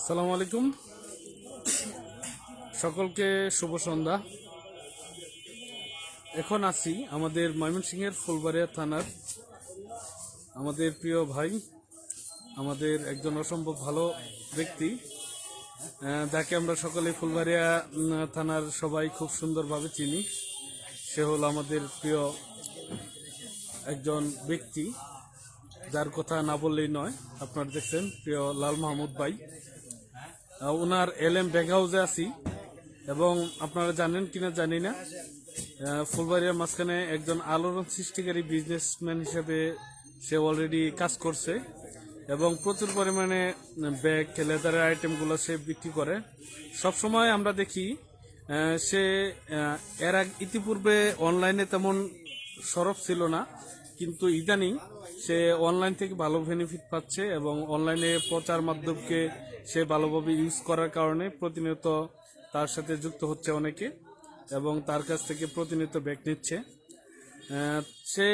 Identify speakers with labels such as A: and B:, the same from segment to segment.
A: আসসালামু আলাইকুম। সকলকে শুভ সন্ধ্যা। এখন আছি আমাদের ময়মনসিংহের ফুলবাড়িয়া থানার আমাদের প্রিয় ভাই, আমাদের একজন অসম্ভব ভালো ব্যক্তি যাকে আমরা সকলে ফুলবাড়িয়া থানার সবাই খুব সুন্দরভাবে চিনি। সে হল আমাদের প্রিয় একজন ব্যক্তি, যার কথা না বললেই নয়। আপনারা দেখছেন প্রিয় লাল মাহমুদ ভাই। ওনার এল এম ব্যাগ হাউসে আছি। এবং আপনারা জানেন কিনা জানি না। ফুলবাড়িয়ার মাঝখানে একজন আলোড়ন সৃষ্টিকারী বিজনেসম্যান হিসেবে সে অলরেডি কাজ করছে। এবং প্রচুর পরিমাণে ব্যাগ, লেদারের আইটেমগুলো সে বিক্রি করে। সবসময় আমরা দেখি সে এর ইতিপূর্বে অনলাইনে তেমন সরব ছিল না। কিন্তু ইদানিং সে অনলাইন থেকে ভালো বেনিফিট পাচ্ছে এবং অনলাইনে প্রচার মাধ্যমকে সে ভালোভাবে ইউজ করার কারণে প্রতিনিয়ত তার সাথে যুক্ত হচ্ছে অনেকে এবং তার কাছ থেকে প্রতিনিয়ত ব্যাগ নিচ্ছে। সে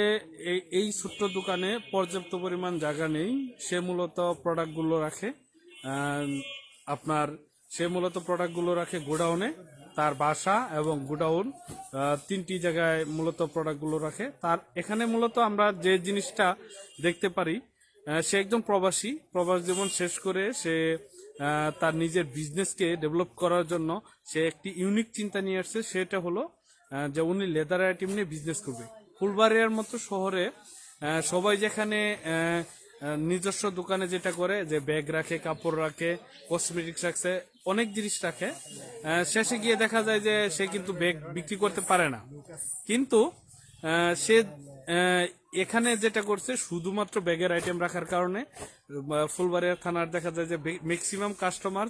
A: এই ছোট্ট দোকানে পর্যাপ্ত পরিমাণ জায়গা নেই। সে মূলত প্রোডাক্টগুলো রাখে। আপনার সে মূলত প্রোডাক্টগুলো রাখে গোডাউনে। তার বাসা এবং গুডাউন তিনটি জায়গায় মূলত প্রোডাক্টগুলো রাখে। তার এখানে মূলত আমরা যে জিনিসটা দেখতে পারি সে একজন প্রবাসী। প্রবাস জীবন শেষ করে সে তার নিজের বিজনেসকে ডেভেলপ করার জন্য সে একটি ইউনিক চিন্তা নিয়ে আসছে। সেটা হলো যে উনি লেদার আইটেম নিয়ে বিজনেস করবে। ফুলবাড়িয়ার মতো শহরে সবাই যেখানে নিজস্ব দোকানে যেটা করে, যে ব্যাগ রাখে, কাপড় রাখে কসমেটিক্স রাখছে, অনেক জিনিস রাখে। শেষে গিয়ে দেখা যায় যে সে কিন্তু ব্যাগ বিক্রি করতে পারে না। কিন্তু সে এখানে যেটা করছে, শুধুমাত্র ব্যাগের আইটেম রাখার কারণে ফুলবাড়িয়া থানার দেখা যায় যে ম্যাক্সিমাম কাস্টমার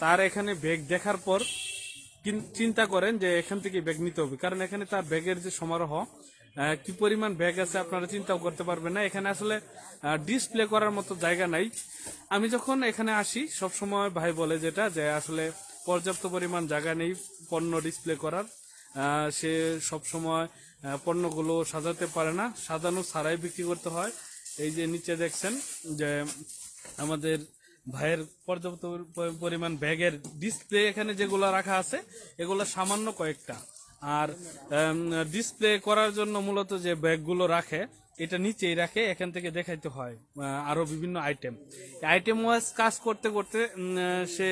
A: তার এখানে ব্যাগ দেখার পর চিন্তা করেন যে এখান থেকে ব্যাগ নিতে হবে। কারণ এখানে তার ব্যাগের যে সমারোহ কি পরিমাণ ব্যাগ আছে আপনারা চিন্তাও করতে পারবেন না। এখানে আসলে ডিসপ্লে করার মতো জায়গা নাই। আমি যখন এখানে আসি সব সময় ভাই বলে যেটা, যে আসলে পর্যাপ্ত পরিমাণ জায়গা নেই পণ্য ডিসপ্লে করার। সে সব সময় পণ্যগুলো সাজাতে পারে না। সাজানো ছাড়াই বিক্রি করতে হয়। এই যে নিচে দেখছেন, যে আমাদের ভাইয়ের পর্যাপ্ত পরি- পরিমাণ ব্যাগের ডিসপ্লে এখানে যেগুলো রাখা আছে, এগুলো সামান্য কয়েকটা। আর ডিসপ্লে করার জন্য মূলত যে ব্যাগগুলো রাখে, এটা নিচেই রাখে, এখান থেকে দেখাইতে হয় আরও বিভিন্ন আইটেম আইটেম ওয়াইজ কাজ করতে করতে সে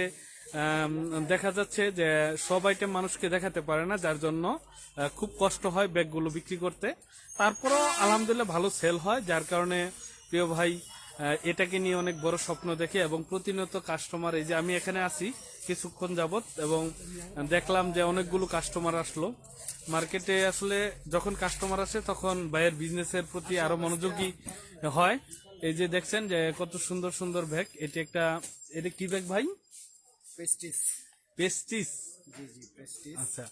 A: দেখা যাচ্ছে যে সব আইটেম মানুষকে দেখাতে পারে না, যার জন্য খুব কষ্ট হয় ব্যাগগুলো বিক্রি করতে। তারপরও আলহামদুলিল্লাহ ভালো সেল হয়, যার কারণে প্রিয় ভাই এটাকে নিয়ে অনেক বড় স্বপ্ন দেখে এবং প্রতিনিয়ত কাস্টমার এই যে আমি এখানে আছি কিছুক্ষণ যাবত এবং দেখলাম যে অনেকগুলো কাস্টমার আসলো। মার্কেটে আসলে যখন কাস্টমার আসে তখন ভাইয়ের বিজনেসের প্রতি আরও মনোযোগী হয়। এই যে দেখছেন যে কত সুন্দর সুন্দর ব্যাগ এটি একটা এটা কি ব্যাগ ভাই? পেস্টিস
B: জি জি
A: আচ্ছা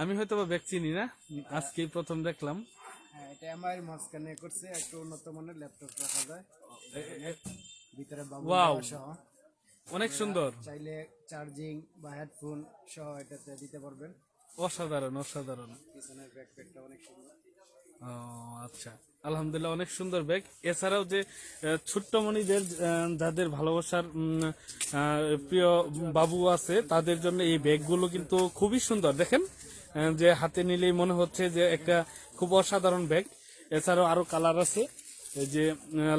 A: আমি হয়তো বা ব্যাগ চিনি না। আজকেই প্রথম দেখলাম।
B: হ্যাঁ এটা আমার মাঝখানে করছে একটু উন্নত মানের ল্যাপটপ রাখা যায়। ভিতরে বাবু সহ।
A: অনেক সুন্দর।
B: চাইলে চার্জিং বা হেডফোন সহ এটাতে দিতে পারবেন।
A: অসাধারণ অসাধারণ।
B: পিছনের ব্যাকপ্যাকটা অনেক সুন্দর।
A: ও আচ্ছা। আলহামদুলিল্লাহ অনেক সুন্দর ব্যাগ। এছাড়াও যে ছোট্ট মণিদের যাদের ভালোবাসার প্রিয় বাবু আছে তাদের জন্য এই ব্যাগগুলো কিন্তু খুবই সুন্দর। দেখেন যে হাতে নিলেই মনে হচ্ছে যে একটা খুব অসাধারণ ব্যাগ। এছাড়াও আরও কালার আছে। এই যে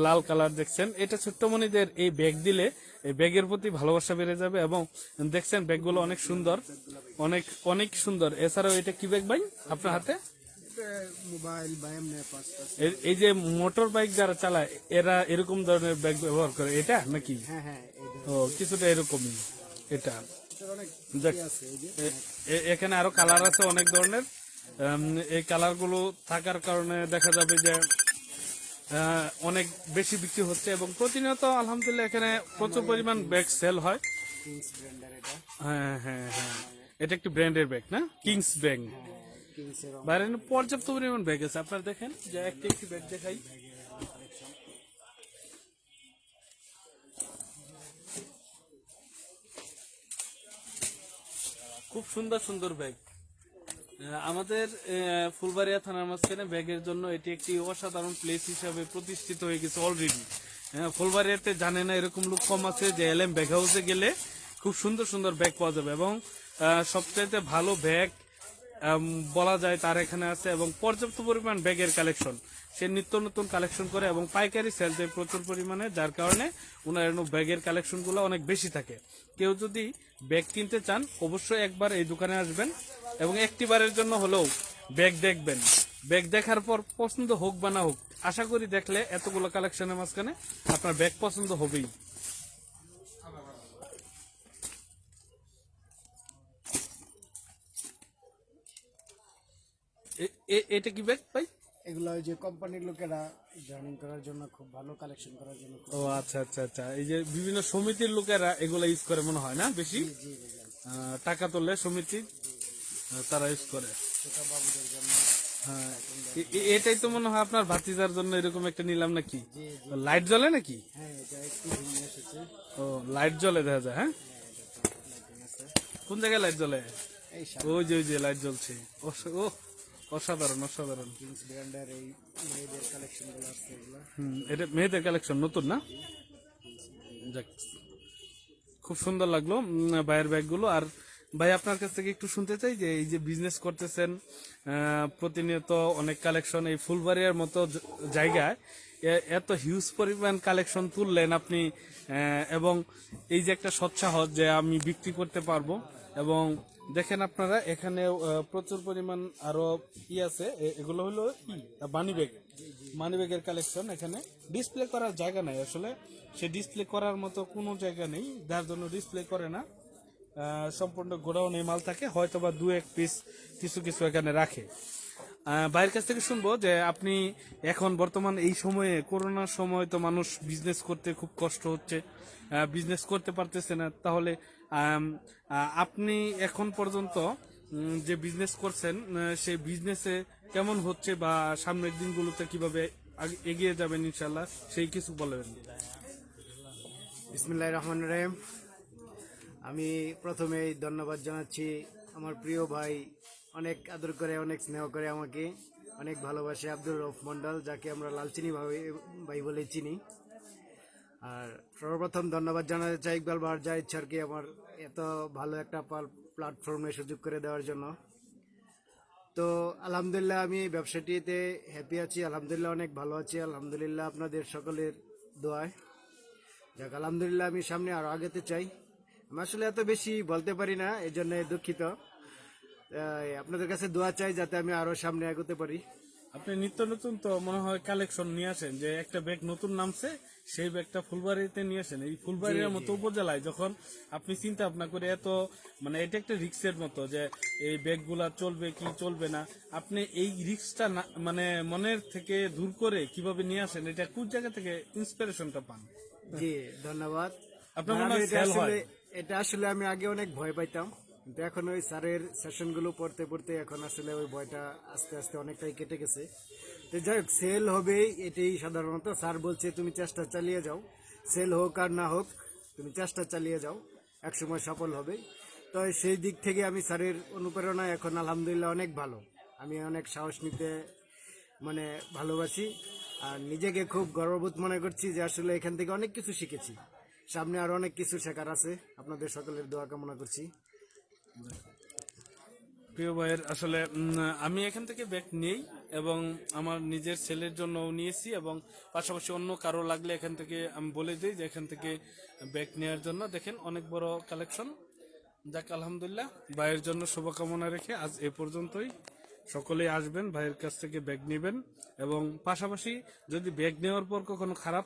A: লাল কালার দেখছেন। এটা ছোট্ট মণিদের এই ব্যাগ দিলে এই ব্যাগের প্রতি ভালোবাসা বেড়ে যাবে এবং দেখছেন ব্যাগগুলো অনেক সুন্দর অনেক অনেক সুন্দর। এছাড়াও এটা কি ব্যাগ ভাই আপনার হাতে? এই যে মোটর বাইক যারা চালায় এরা এরকম ধরনের ব্যাগ ব্যবহার করে। এটা নাকি?
B: হ্যাঁ হ্যাঁ
A: ও কিছুটা এরকমই। এটা।
B: এটার অনেক
A: দেখ
B: ই আছে এই যে
A: এ- এ- এখানে আরও কালার আছে অনেক ধরনের। এই কালারগুলো থাকার কারণে দেখা যাবে যে অনেক বেশি বিক্রি হচ্ছে এবং প্রতিনিয়ত আলহামদুলিল্লাহ এখানে প্রচুর পরিমাণ ব্যাগ সেল হয়। হ্যাঁ হ্যাঁ হ্যাঁ। এটা একটি ব্র্যান্ডের ব্যাগ না? কিংস ব্যাগ বাইরে পর্যাপ্ত পরিমাণ ব্যাগ আছে। আপনারা দেখেন যে একটি একটি ব্যাগ দেখাই। খুব সুন্দর সুন্দর ব্যাগ আমাদের ফুলবাড়িয়া থানার মাঝখানে ব্যাগের জন্য এটি একটি অসাধারণ প্লেস হিসাবে প্রতিষ্ঠিত হয়ে গেছে অলরেডি ফুলবাড়িয়াতে জানে না এরকম লোক কম আছে যে এলএম ব্যাগ হাউসে গেলে খুব সুন্দর সুন্দর ব্যাগ পাওয়া যাবে এবং সবচাইতে ভালো ব্যাগ বলা যায় তার এখানে আছে এবং পর্যাপ্ত পরিমাণ ব্যাগের কালেকশন সে নিত্য নতুন কালেকশন করে এবং পাইকারি সেল দেয় প্রচুর পরিমাণে, যার কারণে ওনার ব্যাগের কালেকশনগুলো অনেক বেশি থাকে। কেউ যদি ব্যাগ কিনতে চান, অবশ্যই একবার এই দোকানে আসবেন এবং একটি বারের জন্য হলেও ব্যাগ দেখবেন। ব্যাগ দেখার পর পছন্দ হোক বা না হোক, আশা করি দেখলে এতগুলো কালেকশনের মাঝখানে আপনার ব্যাগ পছন্দ হবেই। এটা কি ব্যাগ ভাই?
B: এগুলো ওই যে কোম্পানির লোকেরা জার্নিং করার জন্য খুব ভালো কালেকশন করার জন্য
A: ও আচ্ছা আচ্ছা আচ্ছা। এই যে বিভিন্ন সমিতির লোকেরা এগুলো ইউজ করে মনে হয় না বেশি? টাকা তোলে সমিতি? তারা ইউজ করে।
B: বাবুদের জন্য।
A: হ্যাঁ এটাই তো মনে হয় আপনার ভাতিজার জন্য এরকম একটা নিলাম নাকি? লাইট জ্বলে নাকি?
B: হ্যাঁ
A: ও লাইট জ্বলে দেখা যায় হ্যাঁ? কোন জায়গায় লাইট জ্বলে? ওই যে ওই যে লাইট জ্বলছে। ও। অসাধারণ অসাধারণ।
B: কিংস ব্র্যান্ডের এই মেয়েদের কালেকশন আছে এগুলো।
A: হুম, এটা মেয়েদের কালেকশন নতুন না? যাক খুব সুন্দর লাগল ভাইয়ের ব্যাগগুলো। আর ভাই আপনার কাছ থেকে একটু শুনতে চাই যে এই যে বিজনেস করতেছেন প্রতিনিয়ত অনেক কালেকশন এই ফুলবাড়িয়ার মতো জায়গায় এত হিউজ পরিমাণ কালেকশন তুললেন আপনি এবং এই যে একটা সৎসাহস যে আমি বিক্রি করতে পারব এবং দেখেন আপনারা এখানে প্রচুর পরিমাণ আরও ই আছে। এগুলো হলো মানি ব্যাগ। মানি ব্যাগের কালেকশন এখানে। ডিসপ্লে করার জায়গা নাই আসলে। সে ডিসপ্লে করার মতো কোনো জায়গা নেই। যার জন্য ডিসপ্লে করে না। সম্পূর্ণ গোডাউনে মাল থাকে। হয়তো বা দু এক পিস কিছু কিছু এখানে রাখে। ভাইয়ের কাছ থেকে শুনব যে আপনি এখন বর্তমান এই সময়ে, করোনার সময় তো মানুষ বিজনেস করতে খুব কষ্ট হচ্ছে বিজনেস করতে পারতেছে না। তাহলে আপনি এখন পর্যন্ত যে বিজনেস করছেন সেই বিজনেসে কেমন হচ্ছে বা সামনের দিনগুলোতে কীভাবে এগিয়ে যাবেন ইনশাল্লাহ সেই কিছু বলবেন
B: বিসমিল্লাহ রহমান রহিম। আমি প্রথমেই ধন্যবাদ জানাচ্ছি আমার প্রিয় ভাই অনেক আদর করে, অনেক স্নেহ করে আমাকে। অনেক ভালোবাসে আব্দুর রফ মন্ডল যাকে আমরা লালচিনি ভাই ভাই বলে চিনি। আর সর্বপ্রথম ধন্যবাদ জানাতে চাই ইকবাল বাহার জাহিদ স্যারকে আমার এত ভালো একটা প্ল্যাটফর্মে সুযোগ করে দেওয়ার জন্য। তো আলহামদুলিল্লাহ আমি ব্যবসাটিতে হ্যাপি আছি, আলহামদুলিল্লাহ অনেক ভালো আছি, আলহামদুলিল্লাহ আপনাদের সকলের দোয়ায়। যাক, আলহামদুলিল্লাহ আমি সামনে আরও আগাতে চাই। আমি আসলে এত বেশি বলতে পারি না এই জন্য দুঃখিত। আপনাদের কাছে দোয়া চাই যাতে আমি আরও সামনে এগোতে পারি।
A: আপনি নিত্য নতুন তো মনে হয় কালেকশন নিয়ে আসেন যে একটা ব্যাগ নতুন নামছে সেই ব্যাগটা ফুলবাড়িতে নিয়ে আসেন। এই ফুলবাড়ির মতো উপজেলায় যখন আপনি চিন্তা ভাবনা করে এত মানে এটা একটা রিক্সের মতো যে এই ব্যাগগুলা চলবে কি চলবে না আপনি এই রিক্সটা মানে মনের থেকে দূর করে কীভাবে নিয়ে আসেন এটা কোন জায়গা থেকে ইন্সপিরেশনটা পান?
B: জি ধন্যবাদ।
A: আপনার মনে হয়
B: এটা আসলে আমি আগে অনেক ভয় পাইতাম। কিন্তু এখন ওই স্যারের সেশনগুলো পড়তে পড়তে এখন আসলে ওই ভয়টা আস্তে আস্তে অনেকটাই কেটে গেছে। তো যাই হোক সেল হবেই এটাই সাধারণত। স্যার বলছে, তুমি চেষ্টা চালিয়ে যাও। সেল হোক আর না হোক, তুমি চেষ্টা চালিয়ে যাও। একসময় সফল হবে তো সেই দিক থেকে আমি স্যারের অনুপ্রেরণা এখন আলহামদুলিল্লাহ অনেক ভালো। আমি অনেক সাহস নিতে মানে ভালোবাসি। আর নিজেকে খুব গর্ববোধ মনে করছি যে আসলে এখান থেকে অনেক কিছু শিখেছি। সামনে আরও অনেক কিছু শেখার আছে। আপনাদের সকলের দোয়া কামনা করছি।
A: প্রিয় ভাইয়ের, আসলে আমি এখান থেকে ব্যাগ নেই এবং আমার নিজের ছেলের জন্য নিয়েছি এবং পাশাপাশি অন্য কারও লাগলে এখান থেকে আমি বলে দিই যে এখান থেকে ব্যাগ নেওয়ার জন্য। দেখেন, অনেক বড় কালেকশন। যাক, আলহামদুলিল্লাহ, ভাইয়ের জন্য শুভকামনা রেখে আজ এ পর্যন্তই। সকলেই আসবেন, ভাইয়ের কাছ থেকে ব্যাগ নেবেন এবং পাশাপাশি যদি ব্যাগ নেওয়ার পর কখনো খারাপ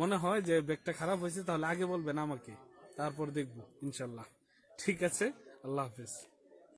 A: মনে হয় যে ব্যাগটা খারাপ হয়েছে, তাহলে আগে বলবেন আমাকে, তারপর দেখব, ইনশাল্লাহ। ঠিক আছে? আল্লাহ হাফিজ